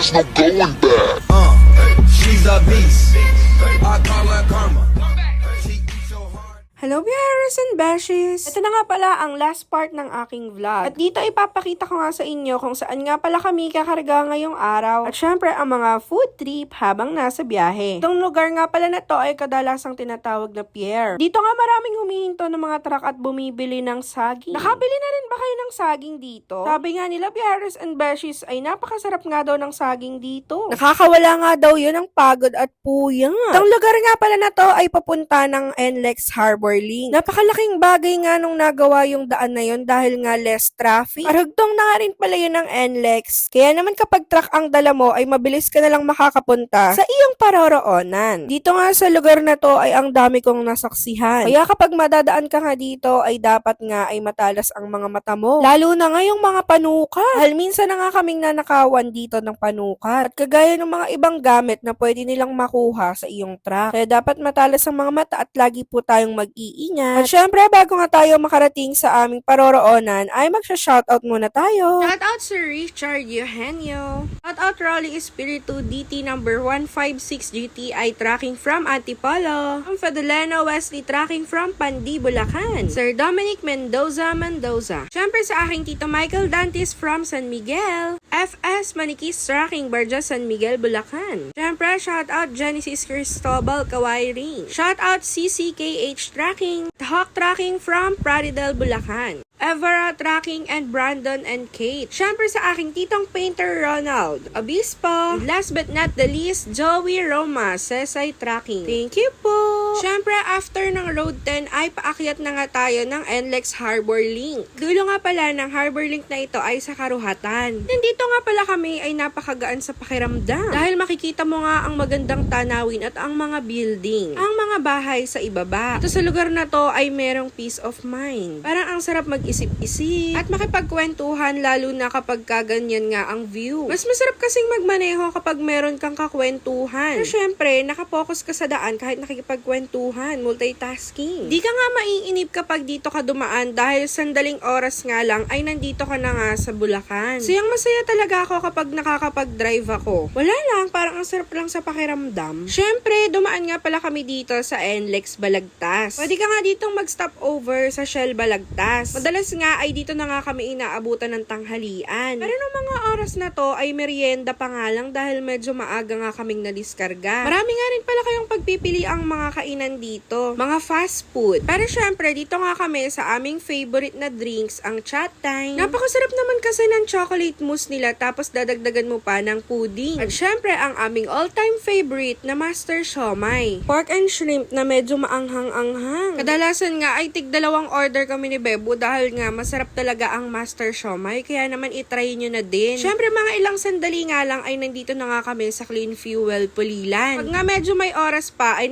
there's no going back. Uh, she's a beast. I call her karma. Hello, Bears and Beshies! Ito na nga pala ang last part ng aking vlog. At dito ipapakita ko nga sa inyo kung saan nga pala kami kakarga ngayong araw. At syempre, ang mga food trip habang nasa biyahe. Itong lugar nga pala na to ay kadalasang tinatawag na pier. Dito nga maraming humihinto ng mga truck at bumibili ng saging. Nakabili na rin ba kayo ng saging dito? Sabi nga nila, Bears and Beshies, ay napakasarap nga daw ng saging dito. Nakakawala nga daw yun ng pagod at puyang. Itong lugar nga pala na to ay papunta ng NLEX Harbor Link. Napakalaking bagay nga nung nagawa yung daan na yun dahil nga less traffic. Karugtong na nga rin pala yun ng NLEX. Kaya naman kapag truck ang dala mo ay mabilis ka na lang makakapunta sa iyong paroroonan. Dito nga sa lugar na to ay ang dami kong nasaksihan. Kaya kapag madadaan ka nga dito ay dapat nga ay matalas ang mga mata mo. Lalo na nga yung mga panuka. Dahil minsan na nga kaming nanakawan dito ng panuka. At kagaya ng mga ibang gamit na pwede nilang makuha sa iyong truck. Kaya dapat matalas ang mga mata at lagi po tayong mag-iingat. At syempre, bago nga tayo makarating sa aming paroroonan, ay magsha-shoutout muna tayo. Shoutout Sir Richard Eugenio. Shoutout Rolly Espiritu DT number 156 GTI tracking from Antipolo. Ang Fadolena Wesley tracking from Pandi, Bulacan. Sir Dominic Mendoza Mendoza. Syempre sa aking tito Michael Dantes from San Miguel. FS Manikis tracking Barja San Miguel, Bulacan. Syempre, shoutout Genesis Cristobal Kawai Ring. Shoutout CCKH tracking. Hawk tracking from Pradidel, Bulacan. Evera Tracking and Brandon and Kate. Siyempre sa aking titong painter Ronald Obispo. Last but not the least, Joey Roma, Sesay Tracking. Thank you po! Siyempre, after ng Road 10 ay paakyat na nga tayo ng NLEX Harbor Link. Dulo nga pala ng Harbor Link na ito ay sa Karuhatan. Nandito nga pala kami ay napakagaan sa pakiramdam. Dahil makikita mo nga ang magandang tanawin at ang mga building. Ang mga bahay sa ibaba. Ito sa lugar na to ay merong peace of mind. Parang ang sarap mag-isip-isip at makipagkwentuhan lalo na kapag kaganyan nga ang view. Mas masarap kasing magmaneho kapag meron kang kakwentuhan. Pero syempre, nakapokus ka sa daan kahit nakikipagkwentuhan, multitasking. Di ka nga maiinip kapag dito ka dumaan dahil sandaling oras nga lang ay nandito ka na nga sa Bulacan. Siyang masaya talaga ako kapag nakakapag-drive ako. Wala lang, parang ang sarap lang sa pakiramdam. Syempre, dumaan nga pala kami dito sa NLEX Balagtas. Pwede ka nga ditong mag-stop over sa Shell Balagtas. Madalas nga ay dito na nga kami inaabutan ng tanghalian. Pero nung mga oras na to ay merienda pa nga lang dahil medyo maaga nga kaming nadiskarga. Marami nga rin pala kayong pagpipili ang mga kainan dito. Mga fast food. Pero syempre, dito nga kami sa aming favorite na drinks, ang chat time. Napakasarap naman kasi ng chocolate mousse nila tapos dadagdagan mo pa ng pudding. At syempre, ang aming all-time favorite na Master Siomay. Pork and shrimp na medyo maanghang-anghang. Kadalasan nga ay tig dalawang order kami ni Bebo dahil nga masarap talaga ang Master Siomay. Kaya naman itry nyo na din. Syempre, mga ilang sandali nga lang ay nandito na nga kami sa Clean Fuel Pulilan. Pag nga medyo may oras pa ay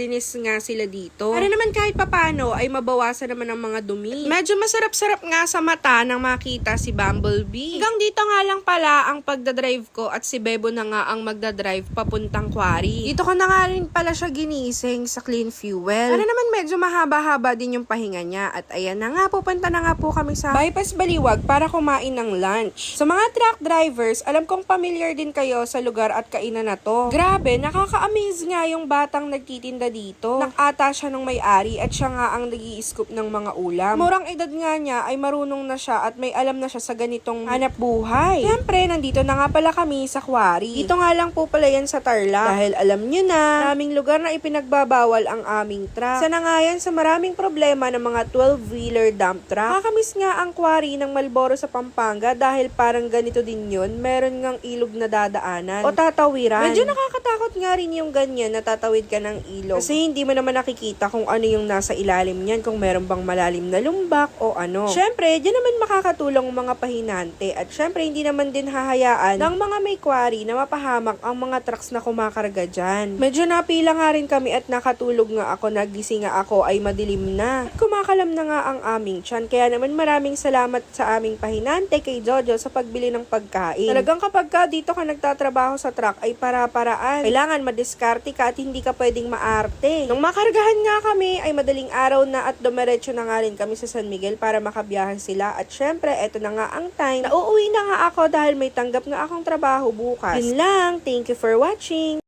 naglilinis-linis nga sila dito. Para naman kahit papano ay mabawasan naman ang mga dumi. Medyo masarap-sarap nga sa mata nang makita si Bumblebee. Hanggang dito nga lang pala ang pagdadrive ko at si Bebo na nga ang magdadrive papuntang quarry. Dito ko na nga rin pala siya ginising sa Clean Fuel. Para naman medyo mahaba-haba din yung pahinga niya. At ayan na nga, pupunta na nga po kami sa Bypass Baliwag para kumain ng lunch. Sa mga truck drivers, alam kong familiar din kayo sa lugar at kainan na to. Grabe, nakaka-amaze nga yung batang nagtitinda dito. Nakata siya ng may-ari at siya nga ang nag scoop ng mga ulam. Murang edad nga niya ay marunong na siya at may alam na siya sa ganitong hanap buhay. Siyempre, nandito na nga pala kami sa quarry. Dito nga lang po pala yan sa Tarlac. Dahil alam nyo na, maraming lugar na ipinagbabawal ang aming truck. Sa na nga yan sa maraming problema ng mga 12-wheeler dump truck. Nakakamiss nga ang quarry ng Malboro sa Pampanga dahil parang ganito din yun. Meron ngang ilog na dadaanan o tatawiran. Medyo nakakatakot nga rin yung ganyan na tatawid ka ng ilog. Kasi hindi mo naman nakikita kung ano yung nasa ilalim niyan, kung meron bang malalim na lumbak o ano. Syempre, dyan naman makakatulong ang mga pahinante at syempre hindi naman din hahayaan ng mga may quarry na mapahamak ang mga trucks na kumakarga dyan. Medyo napila nga rin kami at nakatulog nga ako, nagising nga ako ay madilim na. At kumakalam na nga ang aming tiyan. Kaya naman maraming salamat sa aming pahinante kay Jojo sa pagbili ng pagkain. Talagang kapag ka dito ka nagtatrabaho sa truck ay para-paraan. Kailangan madiskarte ka at hindi ka pwedeng maarte umarte. Nung makargahan nga kami ay madaling araw na at dumiretso na nga rin kami sa San Miguel para makabiyahan sila at syempre eto na nga ang time na uuwi na nga ako dahil may tanggap nga akong trabaho bukas. Yun lang, thank you for watching!